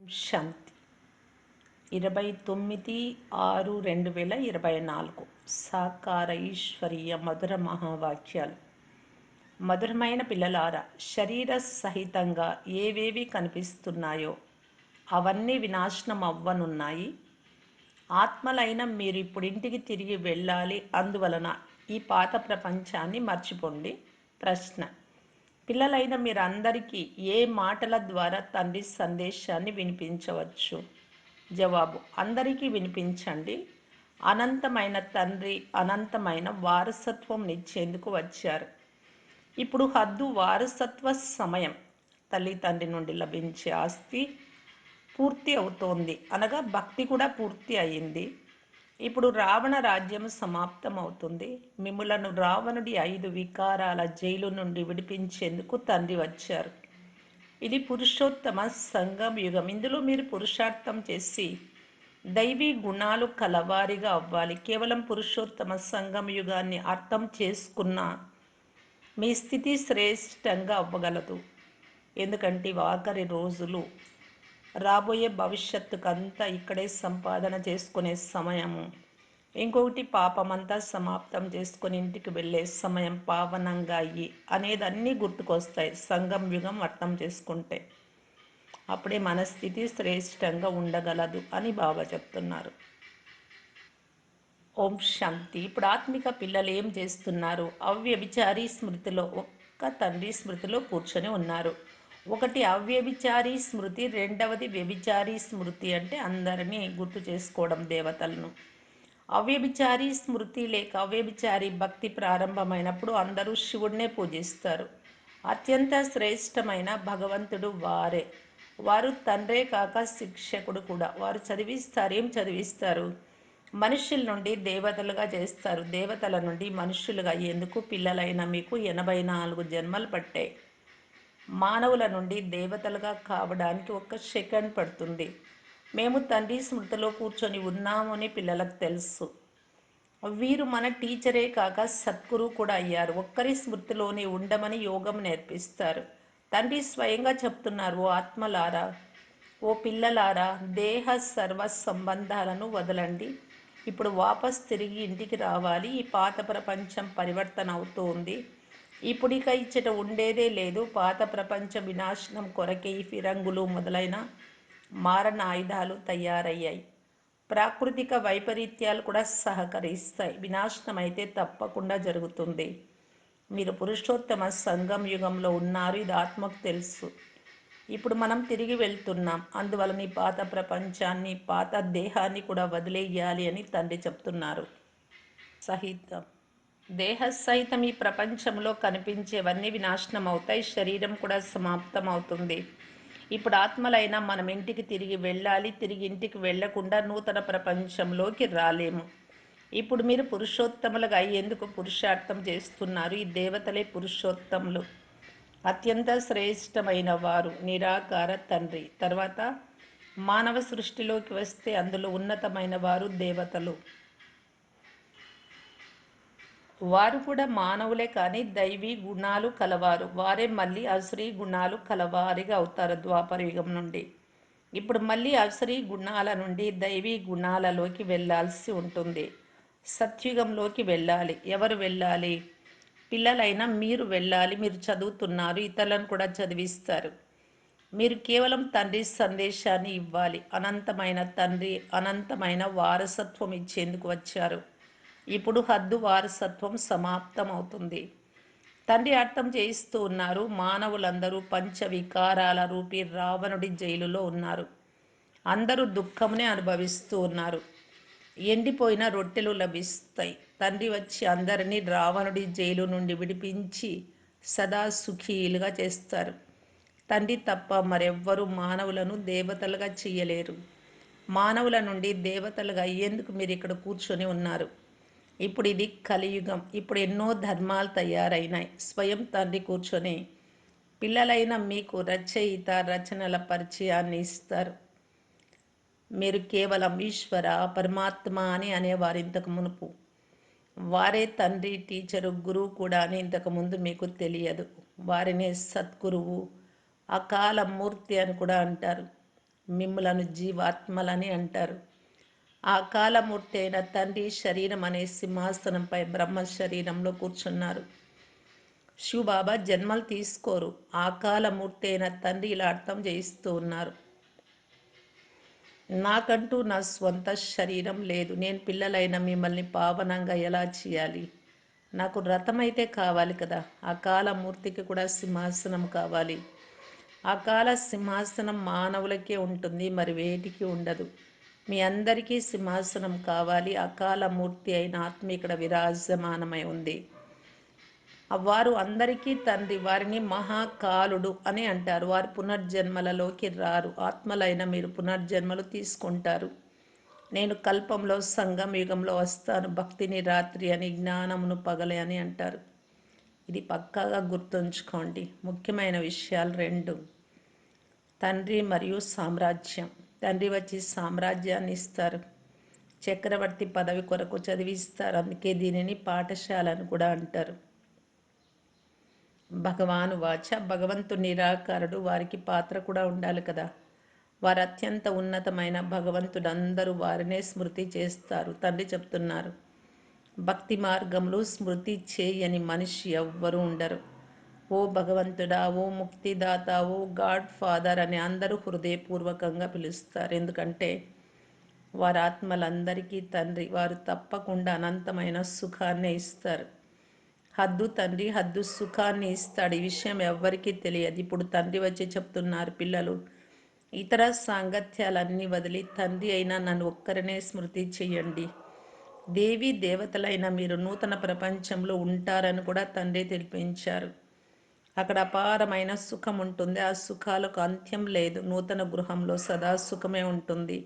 శాంతి. ఇరవై తొమ్మిది ఆరు రెండు వేల ఇరవై నాలుగు. సాకార ఈశ్వరీయ మధుర మహావాక్యాలు. మధురమైన పిల్లలారా శరీర సహితంగా ఏవేవి కనిపిస్తున్నాయో అవన్నీ వినాశనం అవ్వనున్నాయి ఆత్మలైన మీరు ఇప్పుడు ఇంటికి తిరిగి వెళ్ళాలి అందువలన ఈ పాత ప్రపంచాన్ని మర్చిపోండి. ప్రశ్న. పిల్లలైన మీరందరికీ ఏ మాటల ద్వారా తండ్రి సందేశాన్ని వినిపించవచ్చు? జవాబు అందరికీ వినిపించండి. అనంతమైన తండ్రి అనంతమైన వారసత్వం ఇచ్చేందుకు వచ్చారు. ఇప్పుడు హద్దు వారసత్వ సమయం. తల్లి తండ్రి నుండి లభించే ఆస్తి పూర్తి అవుతోంది. అనగా భక్తి కూడా పూర్తి అయింది. ఇప్పుడు రావణ రాజ్యం సమాప్తమవుతుంది. మిమ్ములను రావణుడి ఐదు వికారాల జైలు నుండి విడిపించేందుకు తండ్రి వచ్చారు. ఇది పురుషోత్తమ సంగం యుగం. ఇందులో మీరు పురుషార్థం చేసి దైవీ గుణాలు కలవారిగా అవ్వాలి. కేవలం పురుషోత్తమ సంగం యుగాన్ని అర్థం చేసుకున్న మీ స్థితి శ్రేష్టంగా అవ్వగలదు. ఎందుకంటే ఆఖరి రోజులు రాబోయే భవిష్యత్తుకంతా ఇక్కడే సంపాదన చేసుకునే సమయము. ఇంకొకటి పాపమంతా సమాప్తం చేసుకుని ఇంటికి వెళ్ళే సమయం పావనంగా అయ్యి అనేది అన్నీ గుర్తుకొస్తాయి. సంగం యుగం అర్థం చేసుకుంటే అప్పుడే మన స్థితి శ్రేష్టంగా ఉండగలదు అని బాబా చెప్తున్నారు. ఓం శాంతి. ఇప్పుడు ఆత్మిక పిల్లలు ఏం చేస్తున్నారు? అవ్యభిచారి స్మృతిలో ఒక్క తండ్రి స్మృతిలో కూర్చొని ఉన్నారు. ఒకటి అవ్యభిచారి స్మృతి రెండవది వ్యభిచారి స్మృతి అంటే అందరినీ గుర్తు చేసుకోవడం దేవతలను. అవ్యభిచారి స్మృతి లేక అవ్యభిచారి భక్తి ప్రారంభమైనప్పుడు అందరూ శివుడినే పూజిస్తారు. అత్యంత శ్రేష్టమైన భగవంతుడు వారే. వారు తండ్రే కాక శిక్షకుడు కూడా. వారు చదివిస్తారు ఏం చదివిస్తారు? మనుషుల నుండి దేవతలుగా చేస్తారు. దేవతల నుండి మనుషులుగా ఎందుకు పిల్లలైన మీకు ఎనభై నాలుగు జన్మలు పట్టాయి. మానవుల నుండి దేవతలుగా కావడానికి ఒక్క సెకండ్ పడుతుంది. మేము తండ్రి స్మృతిలో కూర్చొని ఉన్నాము అని పిల్లలకు తెలుసు. వీరు మన టీచరే కాక సద్గురు కూడా అయ్యారు. ఒక్కరి స్మృతిలోనే ఉండమని యోగం నేర్పిస్తారు. తండ్రి స్వయంగా చెప్తున్నారు ఓ ఆత్మలారా ఓ పిల్లలారా దేహ సర్వ సంబంధాలను వదలండి. ఇప్పుడు వాపస్ తిరిగి ఇంటికి రావాలి. ఈ పాత ప్రపంచం పరివర్తన అవుతోంది. ఇప్పుడిక ఇక ఇచ్చట ఉండేదే లేదు. పాత ప్రపంచ వినాశనం కొరకే ఈ ఫిరంగులు మొదలైన మారణ ఆయుధాలు తయారయ్యాయి. ప్రాకృతిక వైపరీత్యాలు కూడా సహకరిస్తాయి. వినాశనం అయితే తప్పకుండా జరుగుతుంది. మీరు పురుషోత్తమ సంఘం యుగంలో ఉన్నారు. ఇది ఆత్మకు తెలుసు. ఇప్పుడు మనం తిరిగి వెళ్తున్నాం. అందువలన ఈ పాత ప్రపంచాన్ని పాత దేహాన్ని కూడా వదిలేయాలి అని తండ్రి చెప్తున్నారు. సహితం. దేహసహితం ఈ ప్రపంచంలో కనిపించేవన్నీ వినాశనం అవుతాయి శరీరం కూడా సమాప్తం అవుతుంది ఇప్పుడు ఆత్మలైన మనం ఇంటికి తిరిగి వెళ్ళాలి. తిరిగి ఇంటికి వెళ్ళకుండా నూతన ప్రపంచంలోకి రాలేము. ఇప్పుడు మీరు పురుషోత్తములుగా అయ్యేందుకు పురుషార్థం చేస్తున్నారు. ఈ దేవతలే పురుషోత్తములు. అత్యంత శ్రేష్టమైన వారు నిరాకార తండ్రి. తర్వాత మానవ సృష్టిలోకి వస్తే అందులో ఉన్నతమైన వారు దేవతలు. వారు కూడా మానవులే కానీ దైవీ గుణాలు కలవారు. వారే మళ్ళీ అసురీ గుణాలు కలవారిగా అవుతారు ద్వాపర యుగం నుండి. ఇప్పుడు మళ్ళీ అసురీ గుణాల నుండి దైవీ గుణాలలోకి వెళ్ళాల్సి ఉంటుంది. సత్యుగంలోకి వెళ్ళాలి. ఎవరు వెళ్ళాలి? పిల్లలైనా మీరు వెళ్ళాలి. మీరు చదువుతున్నారు. ఇతరులను కూడా చదివిస్తారు. మీరు కేవలం తండ్రి సందేశాన్ని ఇవ్వాలి. అనంతమైన తండ్రి అనంతమైన వారసత్వం ఇచ్చేందుకు వచ్చారు. ఇప్పుడు హద్దు వారసత్వం సమాప్తం అవుతుంది తండ్రి అర్థం చేయిస్తూ ఉన్నారు. మానవులందరూ పంచ వికారాల రూపీ రావణుడి జైలులో ఉన్నారు. అందరూ దుఃఖమునే అనుభవిస్తూ ఉన్నారు. ఎండిపోయిన రొట్టెలు లభిస్తాయి. తండ్రి వచ్చి అందరినీ రావణుడి జైలు నుండి విడిపించి సదా సుఖీలుగా చేస్తారు. తండ్రి తప్ప మరెవ్వరూ మానవులను దేవతలుగా చేయలేరు. మానవుల నుండి దేవతలుగా అయ్యేందుకు మీరు ఇక్కడ కూర్చొని ఉన్నారు. ఇప్పుడు ఇది కలియుగం. ఇప్పుడు ఎన్నో ధర్మాలు తయారైనాయి. స్వయం తండ్రి కూర్చొని పిల్లలైన మీకు రచయిత రచనల పరిచయాన్ని ఇస్తారు. మీరు కేవలం ఈశ్వర పరమాత్మ అని అనేవారు ఇంతకు మునుపు. వారే తండ్రి టీచరు గురువు కూడా అని ఇంతకుముందు మీకు తెలియదు. వారినే సద్గురువు అకాల మూర్తి అని కూడా అంటారు. మిమ్మలను జీవాత్మలని అంటారు. ఆ కాలమూర్తి అయిన తండ్రి శరీరం అనే సింహాసనంపై బ్రహ్మ శరీరంలో కూర్చున్నారు. శివబాబా జన్మలు తీసుకోరు. ఆ కాలమూర్తి అయిన తండ్రి ఇలా అర్థం చేయిస్తూ ఉన్నారు. నాకంటూ నా స్వంత శరీరం లేదు. నేను పిల్లలైన మిమ్మల్ని పావనంగా ఎలా చేయాలి? నాకు రథమైతే కావాలి కదా. ఆ కాలమూర్తికి కూడా సింహాసనం కావాలి. ఆ కాల సింహాసనం మానవులకే ఉంటుంది మరి వేటికి ఉండదు. మీ అందరికీ సింహాసనం కావాలి. అకాల మూర్తి అయిన ఆత్మ ఇక్కడ విరాజమానమై ఉంది. వారు అందరికీ తండ్రి వారిని మహాకాలుడు అని అంటారు. వారు పునర్జన్మలలోకి రారు. ఆత్మలైన మీరు పునర్జన్మలు తీసుకుంటారు. నేను కల్పంలో సంగం యుగంలో వస్తాను. భక్తిని రాత్రి అని జ్ఞానమును పగలే అని అంటారు. ఇది పక్కాగా గుర్తుంచుకోండి. ముఖ్యమైన విషయాలు రెండు. తండ్రి మరియు సామ్రాజ్యం. తండ్రి వచ్చి సామ్రాజ్యాన్ని ఇస్తారు. చక్రవర్తి పదవి కొరకు చదివిస్తారు. అందుకే దీనిని పాఠశాల అని కూడా అంటారు. భగవాను వాచ భగవంతు నిరాకారుడు వారికి పాత్ర కూడా ఉండాలి కదా. వారు అత్యంత ఉన్నతమైన భగవంతుడు అందరూ వారినే స్మృతి చేస్తారు. తండ్రి చెప్తున్నారు భక్తి మార్గంలో స్మృతి చేయని మనిషి ఎవ్వరూ ఉండరు. ఓ భగవంతుడా ఓ ముక్తిదాత ఓ గాడ్ ఫాదర్ అని అందరూ హృదయపూర్వకంగా పిలుస్తారు. ఎందుకంటే వారి ఆత్మలందరికీ తండ్రి వారు తప్పకుండా అనంతమైన సుఖాన్ని ఇస్తారు. హద్దు తండ్రి హద్దు సుఖాన్ని ఇస్తాడు. ఈ విషయం ఎవ్వరికీ తెలియదు. ఇప్పుడు తండ్రి వచ్చి చెప్తున్నారు పిల్లలు ఇతర సాంగత్యాలన్నీ వదిలి తండ్రి అయినా నన్ను ఒక్కరినే స్మృతి చెయ్యండి దేవి దేవతలైన మీరు నూతన ప్రపంచంలో ఉంటారని కూడా తండ్రి తెలిపించారు. అక్కడ అపారమైన సుఖం ఉంటుంది. ఆ సుఖాలకు అంత్యం లేదు. నూతన గృహంలో సదా సుఖమే ఉంటుంది.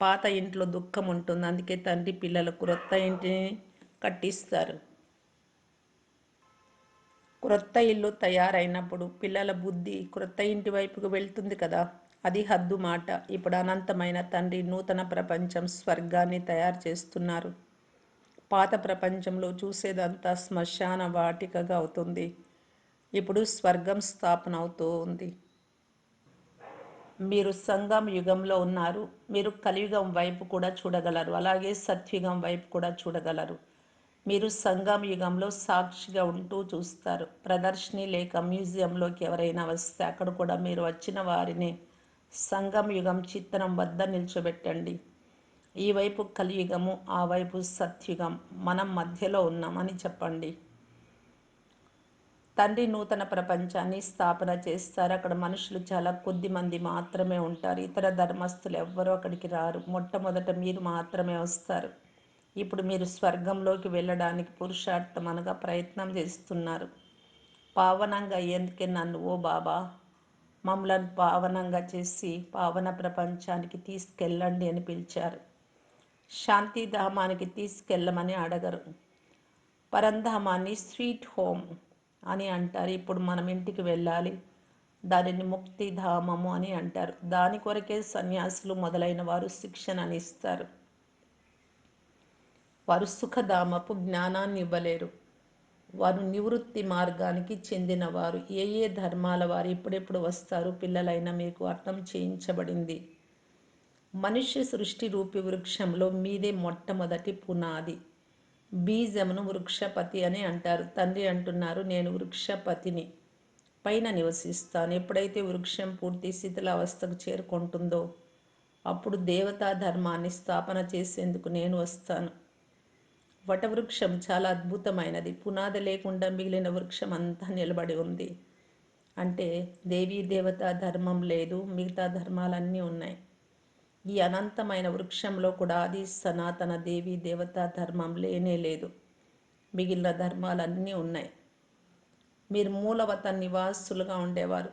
పాత ఇంట్లో దుఃఖం ఉంటుంది. అందుకే తండ్రి పిల్లలు క్రొత్త ఇంటిని కట్టిస్తారు. క్రొత్త ఇల్లు తయారైనప్పుడు పిల్లల బుద్ధి క్రొత్త ఇంటి వైపుకు వెళ్తుంది కదా. అది హద్దు మాట. ఇప్పుడు అనంతమైన తండ్రి నూతన ప్రపంచం స్వర్గాన్ని తయారు చేస్తున్నారు. పాత ప్రపంచంలో చూసేదంతా శ్మశాన వాటికగా అవుతుంది. ఇప్పుడు స్వర్గం స్థాపన అవుతూ ఉంది. మీరు సంగం యుగంలో ఉన్నారు. మీరు కలియుగం వైపు కూడా చూడగలరు. అలాగే సత్యుగం వైపు కూడా చూడగలరు. మీరు సంగం యుగంలో సాక్షిగా ఉంటూ చూస్తారు. ప్రదర్శిని లేక మ్యూజియంలోకి ఎవరైనా వస్తే అక్కడ కూడా మీరు వచ్చిన వారిని సంగం యుగం చిత్రం వద్ద నిల్చోబెట్టండి. ఈ వైపు కలియుగము ఆ వైపు సత్యుగం. మనం మధ్యలో ఉన్నామని చెప్పండి. తండ్రి నూతన ప్రపంచాన్ని స్థాపన చేస్తారు. అక్కడ మనుషులు చాలా కొద్ది మంది మాత్రమే ఉంటారు. ఇతర ధర్మస్తులు ఎవ్వరూ అక్కడికి రారు. మొట్టమొదట మీరు మాత్రమే వస్తారు. ఇప్పుడు మీరు స్వర్గంలోకి వెళ్ళడానికి పురుషార్థం అనగా ప్రయత్నం చేస్తున్నారు. పావనంగా అయ్యేందుకే నన్ను ఓ బాబా మమ్మలను పావనంగా చేసి పావన ప్రపంచానికి తీసుకెళ్ళండి అని పిలిచారు. శాంతిధామానికి తీసుకెళ్ళమని అడగరు. పరంధామాన్ని స్వీట్ హోమ్ అని అంటారు. ఇప్పుడు మనం ఇంటికి వెళ్ళాలి. దానిని ముక్తిధామము అని అంటారు. దాని కొరకే సన్యాసులు మొదలైన వారు శిక్షణ ఇస్తారు. వారు సుఖధామపు జ్ఞానాన్ని ఇవ్వలేరు. వారు నివృత్తి మార్గానికి చెందినవారు. ఏ ఏ ధర్మాల వారు ఎప్పుడెప్పుడు వస్తారు? పిల్లలైన మీకు అర్థం చేయించబడింది. మనుష్య సృష్టి రూపి వృక్షంలో మీదే మొట్టమొదటి పునాది. బీజమును వృక్షపతి అని అంటారు. తండ్రి అంటున్నారు నేను వృక్షపతిని పైన నివసిస్తాను. ఎప్పుడైతే వృక్షం పూర్తి శిథిలావస్థకు చేరుకుంటుందో అప్పుడు దేవతా ధర్మాన్ని స్థాపన చేసేందుకు నేను వస్తాను. వటవృక్షం చాలా అద్భుతమైనది. పునాది లేకుండా మిగిలిన వృక్షం అంతా నిలబడి ఉంది. అంటే దేవీ దేవతా ధర్మం లేదు మిగతా ధర్మాలన్నీ ఉన్నాయి. ఈ అనంతమైన వృక్షంలో కూడా ఆది సనాతన దేవి దేవతా ధర్మం లేనే లేదు. మిగిలిన ధర్మాలన్నీ ఉన్నాయి. మీరు మూలవత నివాసులుగా ఉండేవారు.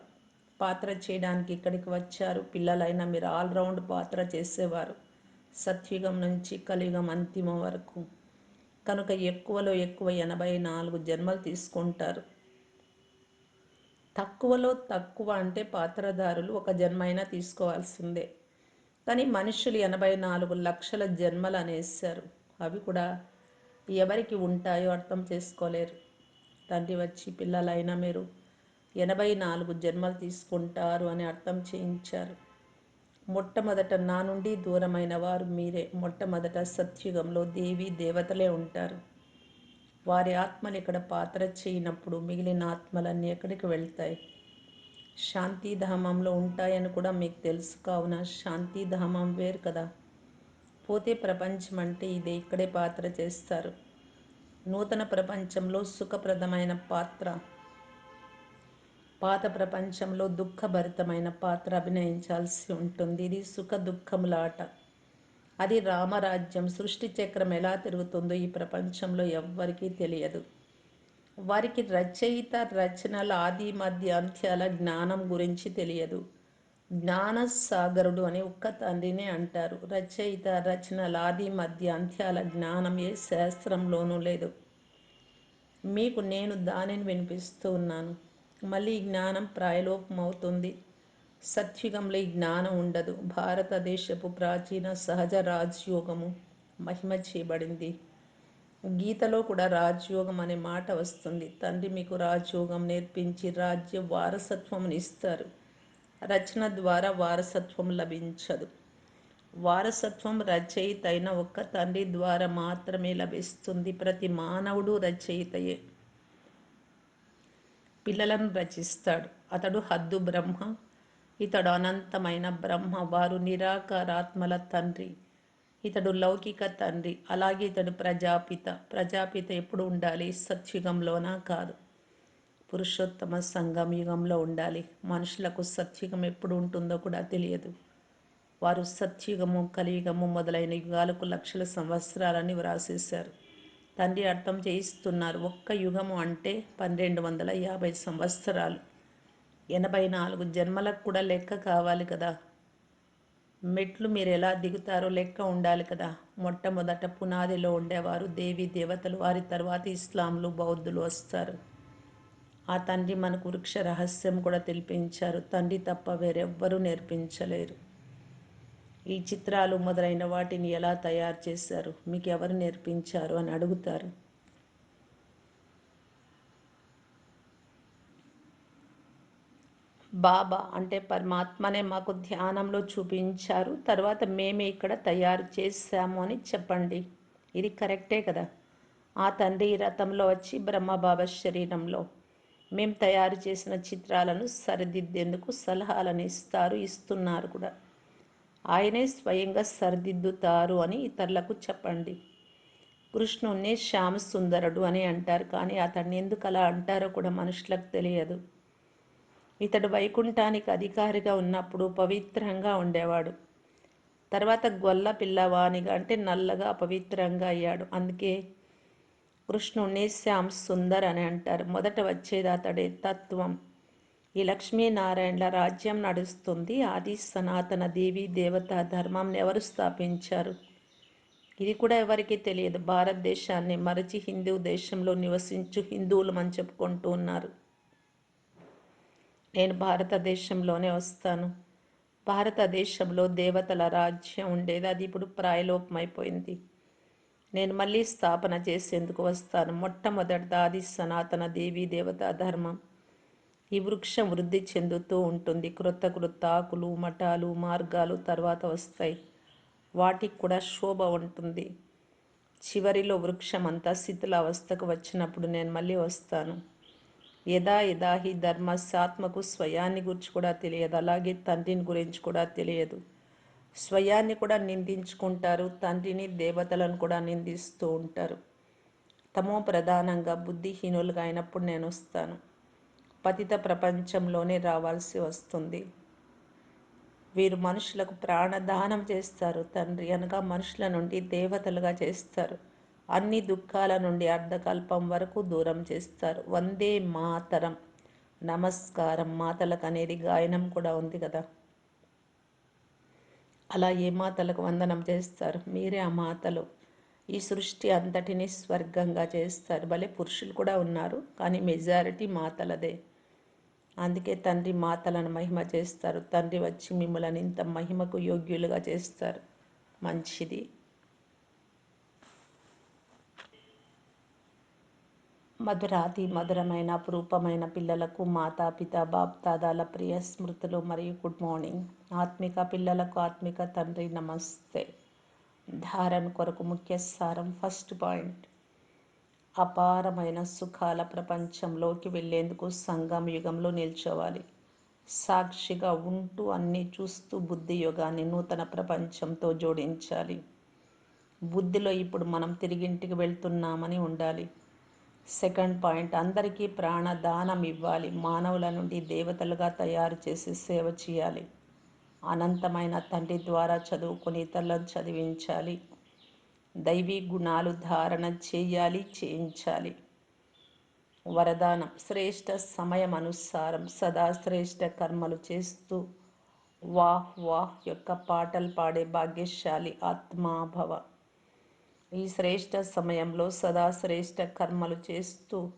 పాత్ర చేయడానికి ఇక్కడికి వచ్చారు. పిల్లలైన మీరు ఆల్రౌండ్ పాత్ర చేసేవారు. సత్యుగం నుంచి కలియుగం అంతిమం వరకు. కనుక ఎక్కువలో ఎక్కువ ఎనభై నాలుగు జన్మలు తీసుకుంటారు. తక్కువలో తక్కువ అంటే పాత్రధారులు ఒక జన్మైనా తీసుకోవాల్సిందే. కానీ మనుషులు ఎనభై నాలుగు లక్షల జన్మలు అనేసారు అవి కూడా ఎవరికి ఉంటాయో అర్థం చేసుకోలేరు. తండ్రి వచ్చి పిల్లలైనా మీరు ఎనభై నాలుగు జన్మలు తీసుకుంటారు అని అర్థం చేయించారు. మొట్టమొదట నా నుండి దూరమైన వారు మీరే. మొట్టమొదట సత్యుగంలో దేవి దేవతలే ఉంటారు. వారి ఆత్మలు ఇక్కడ పాత్ర చేయనప్పుడు మిగిలిన ఆత్మలన్నీ ఎక్కడికి వెళ్తాయి? శాంతిధామంలో ఉంటాయని కూడా మీకు తెలుసు కావున శాంతిధామం వేరు కదా. పోతే ప్రపంచం అంటే ఇదే ఇక్కడే పాత్ర చేస్తారు. నూతన ప్రపంచంలో సుఖప్రదమైన పాత్ర. పాత ప్రపంచంలో దుఃఖభరితమైన పాత్ర అభినయించాల్సి ఉంటుంది. ఇది సుఖ దుఃఖముల ఆట అది రామరాజ్యం సృష్టి చక్రం ఎలా తిరుగుతుందో ఈ ప్రపంచంలో ఎవ్వరికీ తెలియదు. వారికి రచయిత రచనల ఆది మధ్య అంత్యాల జ్ఞానం గురించి తెలియదు. జ్ఞాన సాగరుడు అని ఒక్క తండ్రినే అంటారు. రచయిత రచనల ఆది మధ్య అంత్యాల జ్ఞానం ఏ శాస్త్రంలోనూ లేదు. మీకు నేను దానిని వినిపిస్తూ ఉన్నాను. మళ్ళీ జ్ఞానం ప్రాయలోపమవుతుంది. సత్యుగంలో ఈ జ్ఞానం ఉండదు. భారతదేశపు ప్రాచీన సహజ రాజ్యోగము మహిమ చేయబడింది. గీతలో కూడా రాజయోగం అనే మాట వస్తుంది. తండ్రి మీకు రాజయోగం నేర్పించి రాజ్య వారసత్వంని ఇస్తారు. రచన ద్వారా వారసత్వం లభించదు. వారసత్వం రచయిత అయిన ఒక్క తండ్రి ద్వారా మాత్రమే లభిస్తుంది. ప్రతి మానవుడు రచయితయే. పిల్లలను రచిస్తాడు. అతడు హద్దు బ్రహ్మ ఇతడు అనంతమైన బ్రహ్మ వారు నిరాకారాత్మల తండ్రి. ఇతడు లౌకిక తండ్రి అలాగే ఇతడు ప్రజాపిత. ప్రజాపిత ఎప్పుడు ఉండాలి? సత్యుగంలోనా కాదు. పురుషోత్తమ సంఘం యుగంలో ఉండాలి. మనుషులకు సత్యుగం ఎప్పుడు ఉంటుందో కూడా తెలియదు. వారు సత్యుగము కలియుగము మొదలైన యుగాలకు లక్షల సంవత్సరాలని వ్రాసేశారు. తండ్రి అర్థం చేయిస్తున్నారు. ఒక్క యుగము అంటే పన్నెండు వందల యాభై సంవత్సరాలు. ఎనభై నాలుగు జన్మలకు కూడా లెక్క కావాలి కదా. మెట్లు మీరు ఎలా దిగుతారో లెక్క ఉండాలి కదా. మొట్టమొదట పునాదిలో ఉండేవారు దేవి దేవతలు వారి తర్వాత ఇస్లాంలు బౌద్ధులు వస్తారు. ఆ తండ్రి మనకు వృక్ష రహస్యం కూడా తెలిపించారు. తండ్రి తప్ప వేరెవ్వరూ నేర్పించలేరు. ఈ చిత్రాలు మొదలైన వాటిని ఎలా తయారు చేశారు? మీకు ఎవరు నేర్పించారు అని అడుగుతారు. బాబా అంటే పరమాత్మనే మాకు ధ్యానంలో చూపించారు. తర్వాత మేమే ఇక్కడ తయారు చేశాము అని చెప్పండి. ఇది కరెక్టే కదా? ఆ తండ్రి రథంలో వచ్చి బ్రహ్మబాబా శరీరంలో. మేము తయారు చేసిన చిత్రాలను సరిదిద్దేందుకు సలహాలను ఇస్తారు ఇస్తున్నారు కూడా. ఆయనే స్వయంగా సరిదిద్దుతారు అని ఇతరులకు చెప్పండి. కృష్ణుణ్ణి శ్యామ సుందరుడు అని అంటారు కానీ అతన్ని ఎందుకు అలా అంటారో కూడా మనుషులకు తెలియదు. ఇతడు వైకుంఠానికి అధికారిగా ఉన్నప్పుడు పవిత్రంగా ఉండేవాడు. తర్వాత గొల్ల పిల్లవానిగా అంటే నల్లగా అపవిత్రంగా అయ్యాడు. అందుకే కృష్ణుణ్ణి శ్యామ్ సుందర్ అని అంటారు. మొదట వచ్చేది అతడే తత్వం. ఈ లక్ష్మీనారాయణల రాజ్యం నడుస్తుంది. ఆది సనాతన దేవి దేవత ధర్మం ఎవరు స్థాపించారు? ఇది కూడా ఎవరికీ తెలియదు. భారతదేశాన్ని మరచి హిందూ దేశంలో నివసించు హిందువులు అని చెప్పుకుంటూ ఉన్నారు. నేను భారతదేశంలోనే వస్తాను. భారతదేశంలో దేవతల రాజ్యం ఉండేది. అది ఇప్పుడు ప్రాయలోపమైపోయింది. నేను మళ్ళీ స్థాపన చేసేందుకు వస్తాను. మొట్టమొదటి ఆది సనాతన దేవీ దేవతా ధర్మం. ఈ వృక్షం వృద్ధి చెందుతూ ఉంటుంది. క్రొత్త క్రొత్త ఆకులు మఠాలు మార్గాలు తర్వాత వస్తాయి. వాటికి కూడా శోభ ఉంటుంది. చివరిలో వృక్షం అంతా శిథిలావస్థకు వచ్చినప్పుడు నేను మళ్ళీ వస్తాను. యదా యదా హి ధర్మశాత్మకు స్వయాన్ని గురించి కూడా తెలియదు. అలాగే తండ్రిని గురించి కూడా తెలియదు. స్వయాన్ని కూడా నిందించుకుంటారు. తండ్రిని దేవతలను కూడా నిందిస్తూ ఉంటారు. తమో ప్రధానంగా బుద్ధిహీనులుగా అయినప్పుడు నేను వస్తాను. పతిత ప్రపంచంలోనే రావాల్సి వస్తుంది. వీరు మనుషులకు ప్రాణదానం చేస్తారు తండ్రి అనగా మనుషుల నుండి దేవతలుగా చేస్తారు. అన్ని దుఃఖాల నుండి అర్ధకల్పం వరకు దూరం చేస్తారు. వందే మాతరం. నమస్కారం. మాతలకు అనేది గాయనం కూడా ఉంది కదా. అలా ఏ మాతలకు వందనం చేస్తారు? మీరే ఆ మాతలు. ఈ సృష్టి అంతటిని స్వర్గంగా చేస్తారు. భలే పురుషులు కూడా ఉన్నారు కానీ మెజారిటీ మాతలదే. అందుకే తండ్రి మాతలను మహిమ చేస్తారు. తండ్రి వచ్చి మిమ్మల్ని ఇంత మహిమకు యోగ్యులుగా చేస్తారు. మంచిది. మధురాతి మధురమైన అపురూపమైన పిల్లలకు మాతా మాతాపిత బాప్దాదాల ప్రియ స్మృతులు మరియు గుడ్ మార్నింగ్. ఆత్మిక పిల్లలకు ఆత్మిక తండ్రి నమస్తే. ధారణ కొరకు ముఖ్య సారం ఫస్ట్ పాయింట్. అపారమైన సుఖాల ప్రపంచంలోకి వెళ్ళేందుకు సంగం యుగంలో నిల్చోవాలి. సాక్షిగా ఉంటూ అన్నీ చూస్తూ బుద్ధి యోగాన్ని నూతన ప్రపంచంతో జోడించాలి. బుద్ధిలో ఇప్పుడు మనం తిరిగింటికి వెళ్తున్నామని ఉండాలి. Second point. అందరికీ ప్రాణదానం ఇవ్వాలి. మానవుల నుండి దేవతలుగా తయారు చేసి సేవ చేయాలి. అనంతమైన తండ్రి ద్వారా చదువుకుని ఇతరులను చదివించాలి. దైవీ గుణాలు ధారణ చేయాలి చేయించాలి. వరదానం శ్రేష్ట సమయం అనుసారం సదా శ్రేష్ట కర్మలు చేస్తూ వాహ్ వాహ్ యొక్క పాటలు పాడే భాగ్యశాలి ఆత్మాభవ. ఈ శ్రేష్ట సమయంలో సదా శ్రేష్ట కర్మలు చేస్తూ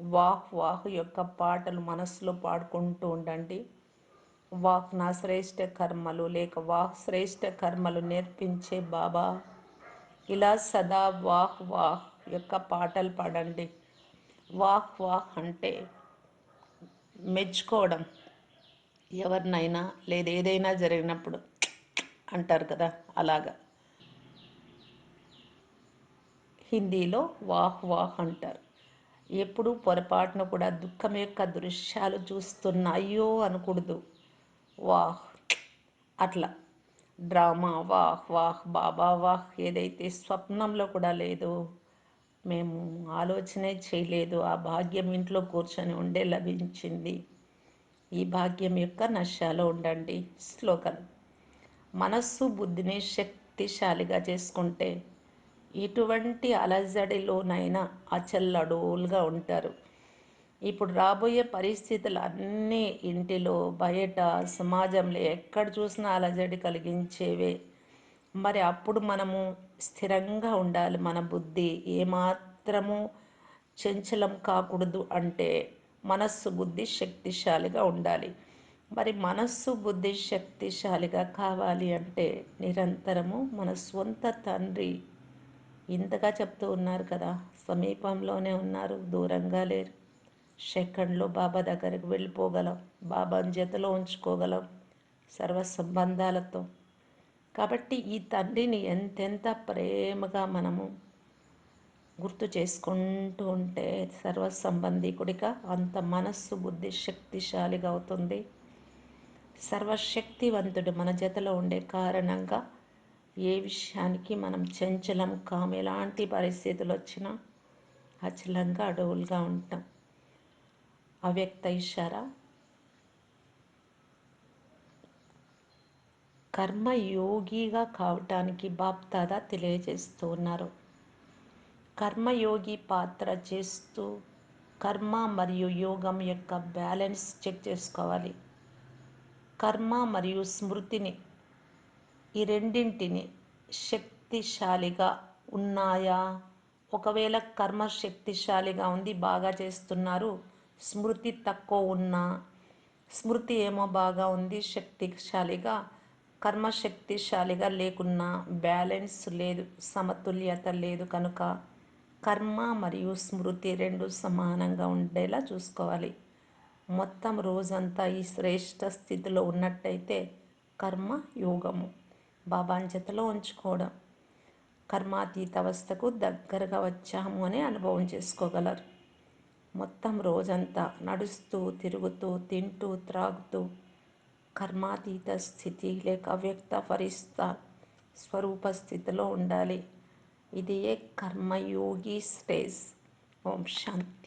వాహ్ వాహ్ యొక్క పాటలు మనసులో పాడుకుంటూ ఉండండి. వాహ్ నా శ్రేష్ట కర్మలు లేక వాహ్ శ్రేష్ట కర్మలు నేర్పించే బాబా. ఇలా సదా వాహ్ వాహ్ యొక్క పాటలు పాడండి. వాహ్ వాహ్ అంటే మెచ్చుకోవడం. ఎవరినైనా లేదా ఏదైనా జరిగినప్పుడు అంటారు కదా అలాగా. హిందీలో వాహ్ వాహ్ అంటారు. ఎప్పుడు పొరపాటున కూడా దుఃఖం యొక్క దృశ్యాలు చూస్తున్న అయ్యో అనకూడదు. వాహ్ అట్లా. డ్రామా వాహ్ వాహ్ బాబా వాహ్ ఏదైతే స్వప్నంలో కూడా లేదో మేము ఆలోచనే చేయలేదు ఆ భాగ్యం ఇంట్లో కూర్చొని ఉండే లభించింది. ఈ భాగ్యం యొక్క నశాలో ఉండండి. శ్లోకం. మనస్సు బుద్ధిని శక్తిశాలిగా చేసుకుంటే ఎటువంటి అలజడిలోనైనా అచల్లడోలుగా ఉంటారు. ఇప్పుడు రాబోయే పరిస్థితులు అన్నీ ఇంటిలో బయట సమాజంలో ఎక్కడ చూసినా అలజడి కలిగించేవే. మరి అప్పుడు మనము స్థిరంగా ఉండాలి. మన బుద్ధి ఏమాత్రము చంచలం కాకూడదు అంటే మనస్సు బుద్ధి శక్తిశాలిగా ఉండాలి. మరి మనస్సు బుద్ధి శక్తిశాలిగా కావాలి అంటే నిరంతరము మన స్వంత తండ్రి ఇంతగా చెప్తూ ఉన్నారు కదా. సమీపంలోనే ఉన్నారు. దూరంగా లేరు. సెకండ్లో బాబా దగ్గరికి వెళ్ళిపోగలం. బాబాని జతలో ఉంచుకోగలం. సర్వ సంబంధాలతో కాబట్టి ఈ తండ్రిని ఎంతెంత ప్రేమగా మనము గుర్తు చేసుకుంటూ ఉంటే సర్వ సంబంధికుడిగా అంత మనస్సు బుద్ధి శక్తిశాలిగా అవుతుంది. సర్వశక్తివంతుడు మన జతలో ఉండే కారణంగా ఏ విషయానికి మనం చంచలం కాము? ఎలాంటి పరిస్థితులు వచ్చినా అచలంగా అడవులుగా ఉంటాం. అవ్యక్త ఇషారా కర్మయోగిగా కావటానికి బాప్తాదా తెలియజేస్తూ ఉన్నారు కర్మయోగి పాత్ర చేస్తూ కర్మ మరియు యోగం యొక్క బ్యాలెన్స్ చెక్ చేసుకోవాలి. కర్మ మరియు స్మృతిని ఈ రెండింటిని శక్తిశాలిగా ఉన్నాయా? ఒకవేళ కర్మ శక్తిశాలిగా ఉంది బాగా చేస్తున్నారు స్మృతి తక్కువ ఉన్నా స్మృతి ఏమో బాగా ఉంది శక్తిశాలిగా కర్మ శక్తిశాలిగా లేకున్నా బ్యాలెన్స్ లేదు సమతుల్యత లేదు కనుక కర్మ మరియు స్మృతి రెండు సమానంగా ఉండేలా చూసుకోవాలి. మొత్తం రోజంతా ఈ శ్రేష్ట స్థితిలో ఉన్నట్టయితే కర్మ యోగము. బాబాంజతలో ఉంచుకోవడం. కర్మాతీత అవస్థకు దగ్గరగా వచ్చాము అని అనుభవం చేసుకోగలరు. మొత్తం రోజంతా నడుస్తూ తిరుగుతూ తింటూ త్రాగుతూ కర్మాతీత స్థితి లేక వ్యక్త ఫరిస్త స్వరూప స్థితిలో ఉండాలి. ఇది ఏ కర్మయోగి స్టేజ్ ఓం శాంతి.